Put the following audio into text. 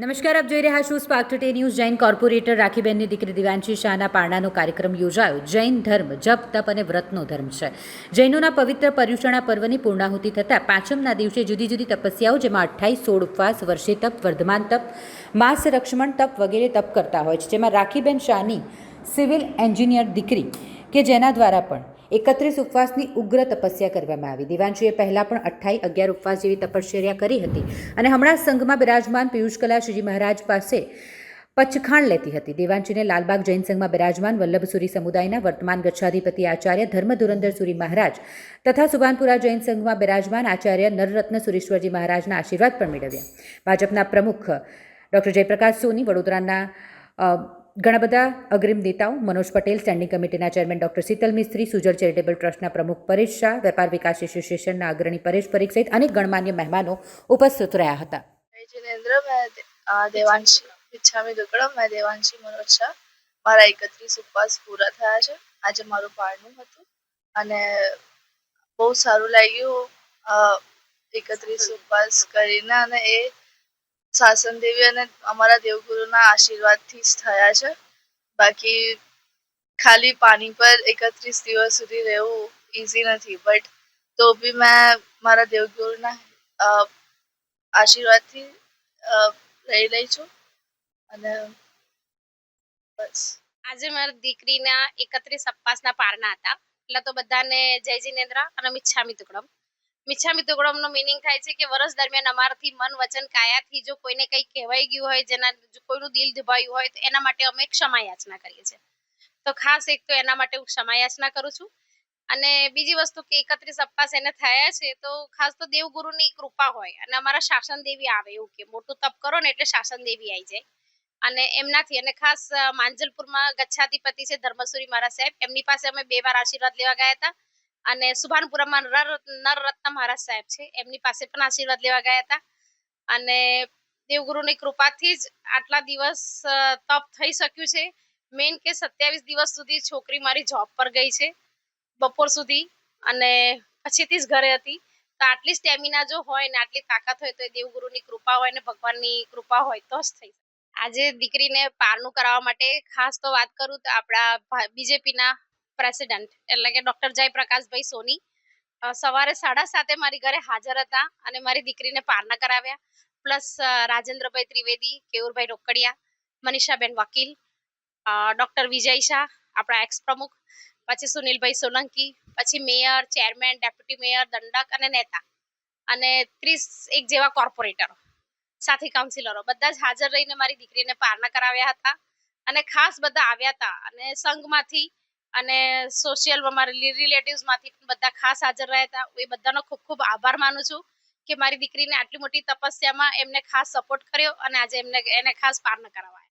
નમસ્કાર, આપ જોઈ રહ્યા છો spark today news Jain corporator રાખીબેનની દીકરી દિવાંશી શાહના પારણાનો કાર્યક્રમ યોજાયો. જૈન ધર્મ, જપ, તપ અને વ્રતનો ધર્મ છે. જૈનોના પવિત્ર પર્યુષણા પર્વની પૂર્ણાહુતિ થતાં પાંચમના દિવસે જુદી જુદી તપસ્યાઓ, જેમાં અઠ્ઠાઈસ સોળ ઉપવાસ, વર્ષે તપ, વર્ધમાન તપ, માસ રક્ષમણ તપ વગેરે તપ કરતા હોય છે. જેમાં રાખીબેન શાહની સિવિલ એન્જિનિયર દીકરી, કે જેના દ્વારા પણ એકત્રીસ ઉપવાસની ઉગ્ર તપસ્યા કરવામાં આવી. દિવાનશીએ પહેલાં પણ અઠ્ઠાઈ અગિયાર ઉપવાસ જેવી તપશ્ચર્યા કરી હતી અને હમણાં સંઘમાં બિરાજમાન પિયુષ કલા મહારાજ પાસે પચખાણ લેતી હતી. દેવાંશીને લાલબાગ જૈન સંઘમાં બિરાજમાન વલ્લભસુરી સમુદાયના વર્તમાન ગચ્છાધિપતિ આચાર્ય ધર્મ ધુરંધર સુરી મહારાજ તથા સુભાનપુરા જૈન સંઘમાં બિરાજમાન આચાર્ય નરરત્ન સુરેશ્વરજી મહારાજના આશીર્વાદ પણ મેળવ્યા. ભાજપના પ્રમુખ ડૉક્ટર જયપ્રકાશ સોની વડોદરાના ઘણા બધા અગ્રીમ નેતાઓ, મનોજ પટેલ, સ્ટેન્ડિંગ કમિટીના chairman doctor Sheetal Mistry સુજર charitable ટ્રસ્ટના પ્રમુખ પરેશ શાહ, વેપાર વિકાસ એસોસિએશનના અગ્રણી પરેશ પરીખ સહિત અનેક ગણમાન્ય મહેમાનો ઉપસ્થિત રહ્યા હતા. દેવાંશી ઈચ્છામી દેવાંશી મનોજ શાહ. મારા એકત્રીસ ઉપવાસ પૂરા થયા છે. આજે મારું પારણું હતું અને બહુ સારું લાગ્યું એકત્રીસ ઉપવાસ કરીને અને એ શાસન દેવી અને અમારા દેવગુરુના આશીર્વાદથી જ થયા છે. બાકી ખાલી પાણી પર એકત્રીસ દિવસ સુધી રહેવું ઇઝી નથી. બટ તો બી મેં મારા દેવગુરુના આશીર્વાદથી રહી લઈ છું. અને બસ. આજે મારા દીકરીના એકત્રીસ અપ્પાસના પારણા હતા. એટલે તો બધાને જય જિનેન્દ્ર અને મિચ્છામી તુકડમ. મિચ્છામી તુકડમનો મિનિંગ થાય છે કે વર્ષ દરમિયાન અમારાથી મન, વચન, કાયાથી જો કોઈને કંઈ કહેવાઈ ગયું હોય, જેના કોઈનું દિલ દુભાયું હોય, તો એના માટે અમે ક્ષમા યાચના કરીએ છીએ. તો ખાસ એક તો એના માટે હું ક્ષમા યાચના કરું છું. અને બીજી વસ્તુ કે એકત્રીસ અપ્પાસ એને થયા છે, તો ખાસ તો દેવગુરુની કૃપા હોય અને અમારા શાસન દેવી આવે એવું કે, મોટું તપ કરો ને એટલે શાસન દેવી આવી જાય. અને એમનાથી, અને ખાસ માંજલપુરમાં ગચ્છાધિપતિ છે ધર્મસુરી મારા સાહેબ, એમની પાસે અમે બે વાર આશીર્વાદ લેવા ગયા હતા. અને સુભાનપુરામાં નર નરરત્ન મહારાજ સાહેબ છે. એમની પાસે પણ આશીર્વાદ લેવા ગયા હતા. અને દેવગુરુની કૃપાથી જ આટલા દિવસ તપ થઈ શક્યું છે. મેઇન કે સત્યાવીસ દિવસ સુધી છોકરી મારી જોબ પર ગઈ છે, બપોર સુધી. અને પછીથી જ ઘરે હતી. તો આટલી સ્ટેમિના જો હોય ને, આટલી તાકાત હોય તો એ દેવગુરુની કૃપા હોય ને, ભગવાનની કૃપા હોય તો જ થઈ આજે દીકરીને પારનું કરાવવા માટે ખાસ તો વાત કરું તો આપણા બીજેપીના પ્રેસિડેન્ટ એટલે કે ડોક્ટર જયપ્રકાશભાઈ સોની સવારે સાડા સાતે મારી ઘરે હાજર હતા અને મારી દીકરીને પારણા કરાવ્યા. પ્લસ રાજેન્દ્રભાઈ ત્રિવેદી, કેવુરભાઈ રોકડિયા, મનીષાબેન વકીલ ડોક્ટર વિજય શાહ, આપણા એક્સ પ્રમુખ, પછી સુનિલભાઈ સોલંકી, પછી મેયર ચેરમેન ડેપ્યુટી મેયર દંડક અને નેતા અને ત્રીસ એક જેવા કોર્પોરેટરો સાથી કાઉન્સિલરો બધા જ હાજર રહીને મારી દીકરીને પારણા કરાવ્યા હતા અને ખાસ બધા આવ્યા હતા અને સંઘમાંથી અને સોશિયલ અમારા રિલેટિવ્સમાંથી બધા ખાસ હાજર રહ્યા હતા. એ બધાનો ખૂબ ખૂબ આભાર માનું છું કે મારી દીકરીને આટલી મોટી તપસ્યામાં એમને ખાસ સપોર્ટ કર્યો અને આજે એમને, એને ખાસ પારણા કરાવાયા.